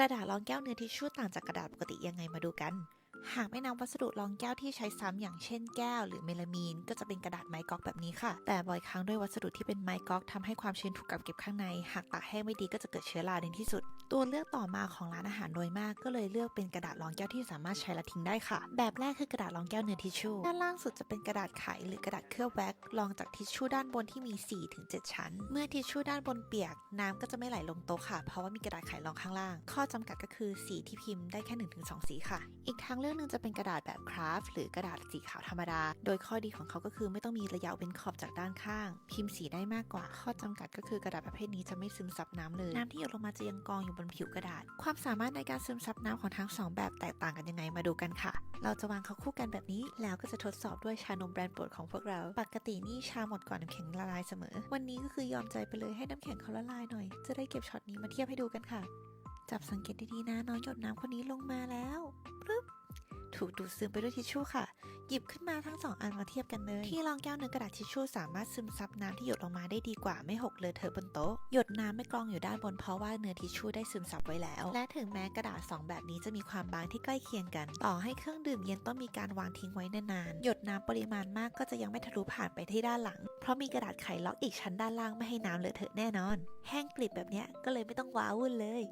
ระดาษรองแก้วเนื้อทิชชู่ต่างจากกระดาษปกติยังไงมาดูกัน หากไม่นำวัสดุรองแก้วที่ใช้ซ้ำอย่างเช่นแก้วหรือเมลามีน ก็จะเป็นกระดาษไม้ก๊อกแบบนี้ค่ะ แต่บ่อยครั้งด้วยวัสดุที่เป็นไม้ก๊อกทำให้ความชื้นถูกกักเก็บข้างใน หากตากแห้งไม่ดีก็จะเกิดเชื้อราในที่สุด ตัวเลือกต่อมาของร้านอาหารโดยมากก็เลยเลือกเป็นกระดาษรองแก้วที่สามารถใช้และทิ้งได้ค่ะ แบบแรกคือกระดาษรองแก้วเนื้อทิชชู่ด้านล่างสุดจะเป็นกระดาษไขหรือกระดาษเคลือบแว็กซ์รองจากทิชชู่ด้านบนที่มี 4-7 ชั้น เมื่อทิชชู่ด้านบนเปียกน้ำก็จะไม่ไหลลงโต๊ะค่ะ เพราะว่ามีกระดาษไขรองข้างล่าง ข้อจำกัดก็คือสีที่พิมพ์ได้แค่ 1-2 สีค่ะ อีกทางเลือกหนึ่งจะเป็นกระดาษแบบคราฟหรือกระดาษสีขาวธรรมดา โดยข้อดีของเขาก็คือไม่ต้องมีระยะเว้นขอบจากด้านข้าง พิมพ์สีได้มากกว่า ข้อจำกัดก็คือกระดาษประเภทนี้จะไม่ซึมซับน้ำเลย น้ำที่หยดลงมาจะยังกองอยู่บนผิวกระดาษ ความสามารถในการซึมซับน้ำของทั้งสองแบบแตกต่างกันยังไงมาดูกันค่ะ เราจะวางเขาคู่กันแบบนี้ แล้วก็จะทดสอบด้วยชานมแบรนด์โปรดของพวกเรา ปกตินี่ชาหมดก่อนน้ำแข็งละลายเสมอ วันนี้ก็คือยอมใจไปเลยให้น้ำแข็งเขาละลายหน่อย จะได้เก็บช็อตนี้มาเทียบให้ดูกันค่ะ จับสังเกตดีๆนะน้องหยดน้ำคนนี้ลงมาแล้วปึ๊บถูกดูดซึมไปด้วยทิชชู่ค่ะ หยิบขึ้นมาทั้งสองอันมาเทียบกันเลย ที่รองแก้วเนื้อกระดาษทิชชู่สามารถซึมซับน้ำที่หยดลงมาได้ดีกว่าไม่หกเลอะเทอะบนโต๊ะ หยดน้ำไม่กรองอยู่ด้านบนเพราะว่าเนื้อทิชชู่ได้ซึมซับไว้แล้ว และถึงแม้กระดาษสองแบบนี้จะมีความบางที่ใกล้เคียงกัน ต่อให้เครื่องดื่มเย็นต้องมีการวางทิ้งไว้นานๆ หยดน้ำปริมาณมากก็จะยังไม่ทะลุผ่านไปที่ด้านหลัง เพราะมีกระดาษไขล็อกอีกชั้นด้านล่างไม่ให้น้ำเลอะเทอะแน่นอน แห้งกลิบแบบเนี้ยก็เลยไม่ต้องว้าวุ่นเลย